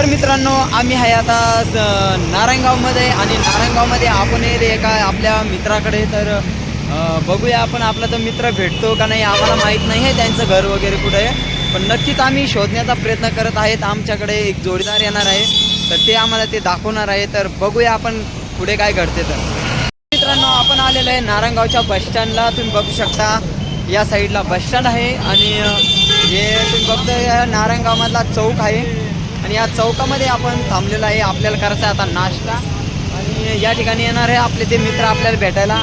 तर मित्रांनो आम्ही आहे आता नारायणगावमध्ये आणि नारायणगावमध्ये आपण येते एका आपल्या मित्राकडे. तर बघूया आपण आपला तर मित्र भेटतो का नाही आम्हाला माहीत नाही आहे त्यांचं घर वगैरे कुठे आहे. पण नक्कीच आम्ही शोधण्याचा प्रयत्न करत आहेत. आमच्याकडे एक जोडीदार येणार आहे. तर ते आम्हाला ते दाखवणार आहे. तर बघूया आपण पुढे काय घडते तर. मित्रांनो आपण आलेलो आहे नारायणगावच्या बसस्टँडला तुम्ही बघू शकता या साईडला बसस्टँड आहे. आणि हे तुम्ही बघता या नारायणगावमधला चौक आहे. आणि या चौकामध्ये आपण थांबलेलो आहे. आपल्याला करायचा आहे आता नाश्ता. आणि या ठिकाणी येणार आहे आपले ते मित्र आपल्याला भेटायला.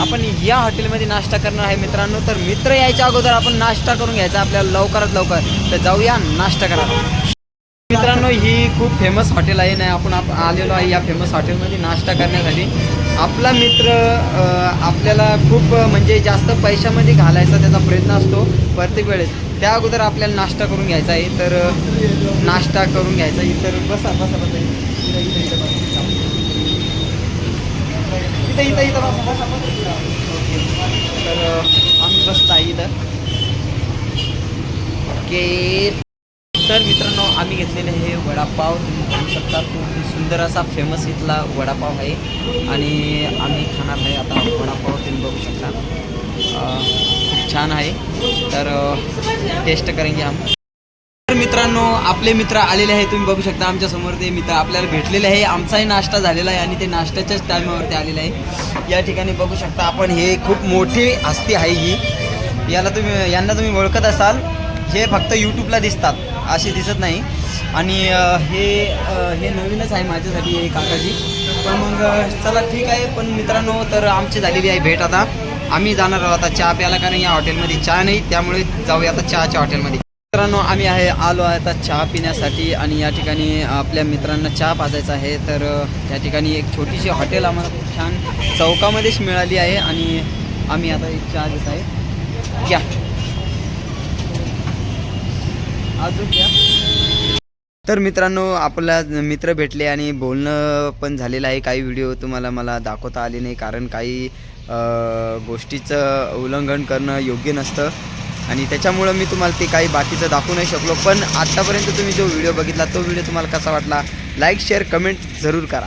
आपण या हॉटेलमध्ये नाश्ता करणार आहे मित्रांनो. तर मित्र यायच्या अगोदर आपण नाश्ता करून घ्यायचा आपल्याला लवकरात लवकर. तर जाऊया नाश्ता करा. मित्रांनो ही खूप फेमस हॉटेल आहे नाही आपण आप आलेलो आहे या फेमस हॉटेलमध्ये नाश्ता करण्यासाठी. आपला मित्र आपल्याला खूप म्हणजे जास्त पैशामध्ये घालायचा त्याचा प्रयत्न असतो. प्रत्येक वेळेस. त्या अगोदर आपल्याला नाश्ता करून घ्यायचा आहे. तर नाश्ता करून घ्यायचा आहे. तर बसा बसा बसा. इथं इथं इथं बसा. बसा तर आम्ही बसत आहे इथं. ओके. तर मित्रांनो आम्ही घेतलेले हे वडापाव. तुम्ही बघू शकता. तू सुंदर असा फेमस इथला वडापाव आहे. आणि आम्ही खाणार आहे आता वडापाव तुम्ही बघू शकता. खूप छान आहे. तर टेस्ट करेंगे आम तर मित्रांनो आपले मित्र आलेले आहे तुम्ही बघू शकता. आमच्यासमोर ते मित्र आपल्याला भेटलेले आहे. आमचाही नाश्ता झालेला आहे आणि ते नाश्त्याच्याच टायमावरती आलेले आहे. या ठिकाणी बघू शकता आपण हे खूप मोठी हस्ती आहे ही. याला तुम्ही यांना तुम्ही ओळखत असाल. हे फक्त यूट्यूबला दिसतात असे दिसत नाही. आणि हे हे नवीनच आहे माझ्यासाठी हे काकाजी. पण मग चला ठीक आहे पण मित्रांनो तर आमची झालेली आहे भेट आता. आम्ही जाणार आहोत आता चहा प्यायला कारण या हॉटेलमध्ये चहा नाही त्यामुळे जाऊया आता चहाच्या हॉटेलमध्ये. मित्रांनो आम्ही आहे आलो आहे आता चहा पिण्यासाठी आणि या ठिकाणी आपल्या मित्रांना चहा पाजायचा आहे. तर या ठिकाणी एक छोटीशी हॉटेल आम्हाला खूप छान चौकामध्येच मिळाली आहे आणि आम्ही आता एक चहा घेत आहे. घ्या. अजून घ्या. तर मित्रांनो आपला मित्र भेटले आणि बोलणं पण झालेलं आहे. काही व्हिडिओ तुम्हाला मला दाखवता आले नाही कारण काही गोष्टीचं उल्लंघन करणं योग्य नसतं. आणि त्याच्यामुळं मी तुम्हाला ते काही बाकीचं दाखवू नाही शकलो. पण आत्तापर्यंत तुम्ही जो व्हिडिओ बघितला तो व्हिडिओ तुम्हाला कसा वाटला? लाईक शेअर कमेंट जरूर करा.